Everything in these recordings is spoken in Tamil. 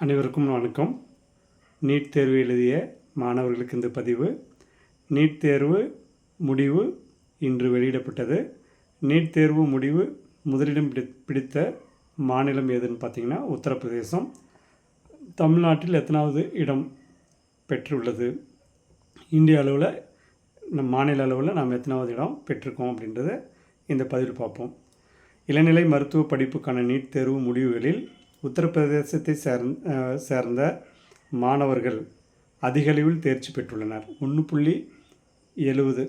அனைவருக்கும் வணக்கம். நீட் தேர்வு எழுதிய மாணவர்களுக்கு இந்த பதிவு. நீட் தேர்வு முடிவு இன்று வெளியிடப்பட்டது. நீட் தேர்வு முடிவு முதலிடம் பிடி பிடித்த மாநிலம் எதுன்னு பார்த்தீங்கன்னா உத்தரப்பிரதேசம். தமிழ்நாட்டில் எத்தனாவது இடம் பெற்றுள்ளது? இந்திய அளவில் நம் மாநில அளவில் நாம் எத்தனாவது இடம் பெற்றிருக்கோம் அப்படின்றத இந்த பதிவில் பார்ப்போம். இளநிலை மருத்துவ படிப்புக்கான நீட் தேர்வு முடிவுகளில் உத்தரப்பிரதேசத்தை சேர்ந்த சேர்ந்த மாணவர்கள் அதிகளவில் தேர்ச்சி பெற்றுள்ளனர். ஒன்று புள்ளி எழுபது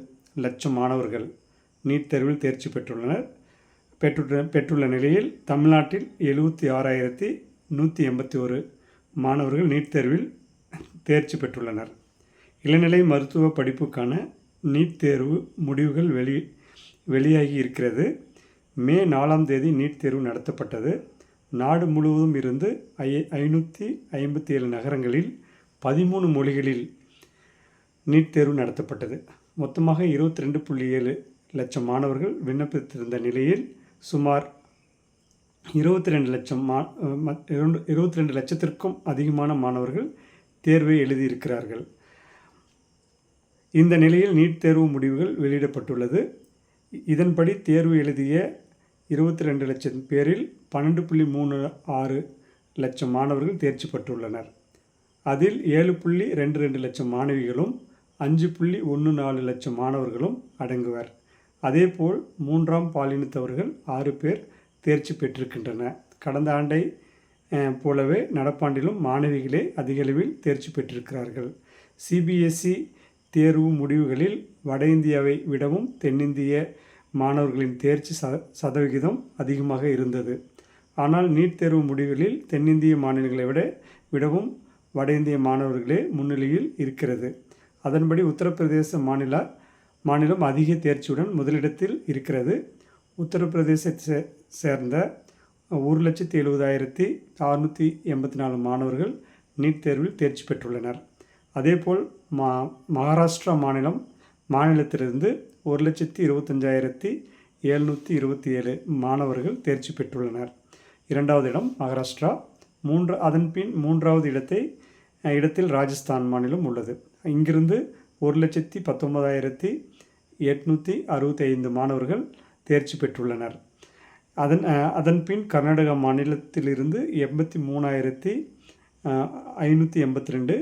லட்சம் மாணவர்கள் நீட் தேர்வில் தேர்ச்சி பெற்றுள்ளனர். பெற்று பெற்றுள்ள நிலையில் தமிழ்நாட்டில் எழுபத்தி ஆறாயிரத்தி நூற்றி எண்பத்தி ஒரு மாணவர்கள் நீட் தேர்வில் தேர்ச்சி பெற்றுள்ளனர். இளநிலை மருத்துவ படிப்புக்கான நீட் தேர்வு முடிவுகள் வெளி வெளியாகி இருக்கிறது. மே நாலாம் தேதி நீட் தேர்வு நடத்தப்பட்டது. நாடு முழுவதும் இருந்து ஐ ஐநூற்றி ஐம்பத்தி ஏழு நகரங்களில் பதிமூணு மொழிகளில் நீட் தேர்வு நடத்தப்பட்டது. மொத்தமாக இருபத்தி ரெண்டு புள்ளி ஏழு லட்சம் மாணவர்கள் விண்ணப்பித்திருந்த நிலையில் சுமார் இருபத்தி ரெண்டு லட்சம் மா இருபத்தி ரெண்டு லட்சத்திற்கும் அதிகமான மாணவர்கள் தேர்வை எழுதியிருக்கிறார்கள். இந்த நிலையில் நீட் தேர்வு முடிவுகள் வெளியிடப்பட்டுள்ளது. இதன்படி தேர்வு எழுதிய இருபத்தி ரெண்டு லட்சம் பேரில் பன்னெண்டு புள்ளி மூணு ஆறு லட்சம் மாணவர்கள் தேர்ச்சி பெற்றுள்ளனர். அதில் ஏழு புள்ளி ரெண்டு ரெண்டு லட்சம் மாணவிகளும் அஞ்சு புள்ளி ஒன்று நாலு லட்சம் மாணவர்களும் அடங்குவர். அதேபோல் மூன்றாம் பாலினத்தவர்கள் ஆறு பேர் தேர்ச்சி பெற்றிருக்கின்றன கடந்த ஆண்டை போலவே நடப்பாண்டிலும் மாணவிகளே அதிகளவில் தேர்ச்சி பெற்றிருக்கிறார்கள். சிபிஎஸ்இ தேர்வு முடிவுகளில் வட இந்தியாவை விடவும் தென்னிந்திய மாணவர்களின் தேர்ச்சி ச சதவிகிதம் அதிகமாக இருந்தது. ஆனால் நீட் தேர்வு முடிவுகளில் தென்னிந்திய மாநிலங்களை விட விடவும் வட இந்திய மாணவர்களே முன்னிலையில் இருக்கிறது. அதன்படி உத்தரப்பிரதேச மாநில மாநிலம் அதிக தேர்ச்சியுடன் முதலிடத்தில் இருக்கிறது. உத்தரப்பிரதேசத்தை சேர்ந்த ஒரு லட்சத்தி எழுபதாயிரத்தி அறுநூற்றி எண்பத்தி நாலு மாணவர்கள் நீட் தேர்வில் தேர்ச்சி பெற்றுள்ளனர். அதேபோல் மா மகாராஷ்டிரா மாநிலம் மாநிலத்திலிருந்து ஒரு லட்சத்தி இருபத்தஞ்சாயிரத்தி எழுநூற்றி இருபத்தி ஏழு மாணவர்கள் தேர்ச்சி பெற்றுள்ளனர். இரண்டாவது இடம் மகாராஷ்டிரா. மூன்று அதன் பின் மூன்றாவது இடத்தை இடத்தில் ராஜஸ்தான் மாநிலம் உள்ளது. இங்கிருந்து ஒரு லட்சத்தி பத்தொன்பதாயிரத்தி எட்நூற்றி அறுபத்தி ஐந்து மாணவர்கள் தேர்ச்சி பெற்றுள்ளனர். அதன் அதன் பின் கர்நாடகா மாநிலத்திலிருந்து எண்பத்தி மூணாயிரத்தி ஐநூற்றி எண்பத்தி ரெண்டு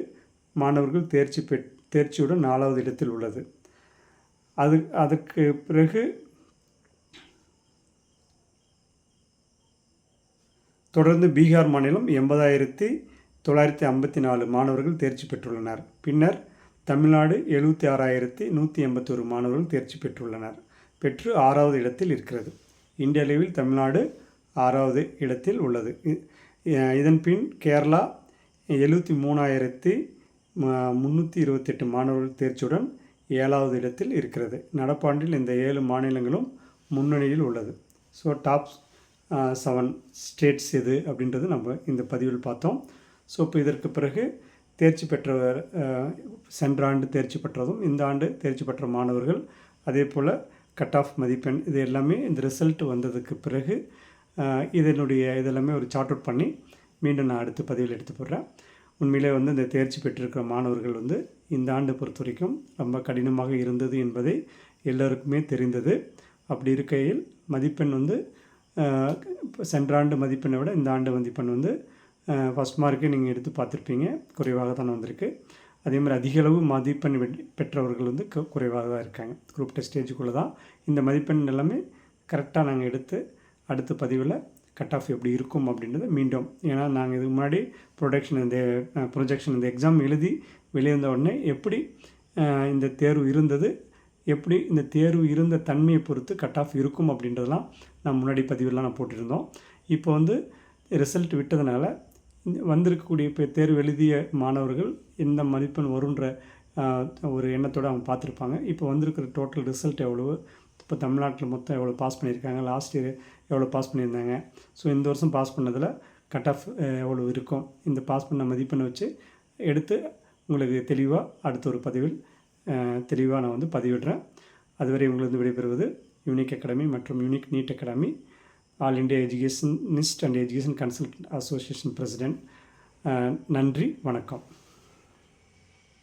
மாணவர்கள் தேர்ச்சி பெற் தேர்ச்சியுடன் நாலாவது இடத்தில் உள்ளது. அது அதுக்கு பிறகு தொடர்ந்து பீகார் மாநிலம் எண்பதாயிரத்தி தொள்ளாயிரத்தி ஐம்பத்தி நாலு மாணவர்கள் தேர்ச்சி பெற்றுள்ளனர். பின்னர் தமிழ்நாடு எழுபத்தி ஆறாயிரத்தி நூற்றி எண்பத்தொரு மாணவர்கள் தேர்ச்சி பெற்றுள்ளனர். பெற்று ஆறாவது இடத்தில் இருக்கிறது. இந்திய அளவில் தமிழ்நாடு ஆறாவது இடத்தில் உள்ளது. இதன் பின் கேரளா எழுபத்தி மூணாயிரத்தி முந்நூற்றி இருபத்தெட்டு மாணவர்கள் தேர்ச்சியுடன் ஏழாவது இடத்தில் இருக்கிறது. நடப்பாண்டில் இந்த ஏழு மாநிலங்களும் முன்னணியில் உள்ளது. ஸோ டாப் செவன் ஸ்டேட்ஸ் எது அப்படின்றது நம்ம இந்த பதிவில் பார்த்தோம். ஸோ இப்போ இதற்கு பிறகு தேர்ச்சி பெற்றவர் சென்ற ஆண்டு தேர்ச்சி பெற்றதும் இந்த ஆண்டு தேர்ச்சி பெற்ற மாணவர்கள் அதே போல் கட் ஆஃப் மதிப்பெண் இது எல்லாமே இந்த ரிசல்ட் வந்ததுக்கு பிறகு இதனுடைய இதெல்லாமே ஒரு சார்ட் அவுட் பண்ணி மீண்டும் நான் அடுத்த பதிவில் எடுத்து போடுறேன். உண்மையிலே வந்து இந்த தேர்ச்சி பெற்றிருக்கிற மாணவர்கள் வந்து இந்த ஆண்டு பொறுத்த வரைக்கும் ரொம்ப கடினமாக இருந்தது என்பதை எல்லோருக்குமே தெரிந்தது. அப்படி இருக்கையில் மதிப்பெண் வந்து சென்ற ஆண்டு மதிப்பெண்ணை விட இந்த ஆண்டு மதிப்பெண் வந்து ஃபஸ்ட் மார்க்கே நீங்கள் எடுத்து பார்த்துருப்பீங்க. குறைவாக தான் வந்திருக்கு. அதே மாதிரி அதிகளவு மதிப்பெண் பெற்றவர்கள் வந்து குறைவாக தான் இருக்காங்க. குரூப் டெஸ்ட் ஸ்டேஜுக்குள்ளே தான் இந்த மதிப்பெண் எல்லாமே கரெக்டாக நாங்கள் எடுத்து அடுத்த பதிவில் கட் ஆஃப் எப்படி இருக்கும் அப்படின்றது மீண்டும் ஏன்னா நாங்கள் இதுக்கு முன்னாடி ப்ரொடக்ஷன் இந்த ப்ரொஜெக்ஷன் இந்த எக்ஸாம் எழுதி வெளியிருந்த உடனே எப்படி uh, இந்த தேர்வு இருந்தது எப்படி இந்த தேர்வு இருந்த தன்மையை பொறுத்து கட் ஆஃப் இருக்கும் அப்படின்றதெல்லாம் நான் முன்னாடி பதிவுலாம் நான் போட்டிருந்தோம். இப்போ வந்து ரிசல்ட் விட்டதுனால வந்திருக்கக்கூடிய இப்போ தேர்வு எழுதிய மாணவர்கள் எந்த மதிப்பெண் வருன்ற ஒரு எண்ணத்தோடு அவங்க பார்த்துருப்பாங்க. இப்போ வந்திருக்கிற டோட்டல் ரிசல்ட் எவ்வளவு? இப்போ தமிழ்நாட்டில் மொத்தம் எவ்வளோ பாஸ் பண்ணியிருக்காங்க? லாஸ்ட் இயர் எவ்வளோ பாஸ் பண்ணியிருந்தாங்க? ஸோ இந்த வருஷம் பாஸ் பண்ணதில் கட் ஆஃப் எவ்வளோ இருக்கும்? இந்த பாஸ் பண்ண மதிப்பெண்ணை வச்சு எடுத்து உங்களுக்கு தெளிவாக அடுத்த ஒரு பதிவில் தெளிவாக நான் வந்து பதிவிடுறேன். அதுவரை உங்களுக்கு விடைபெறுவது யூனிக் அகாடமி மற்றும் unique NEET academy all India educationist and education consultant association president நன்றி வணக்கம்.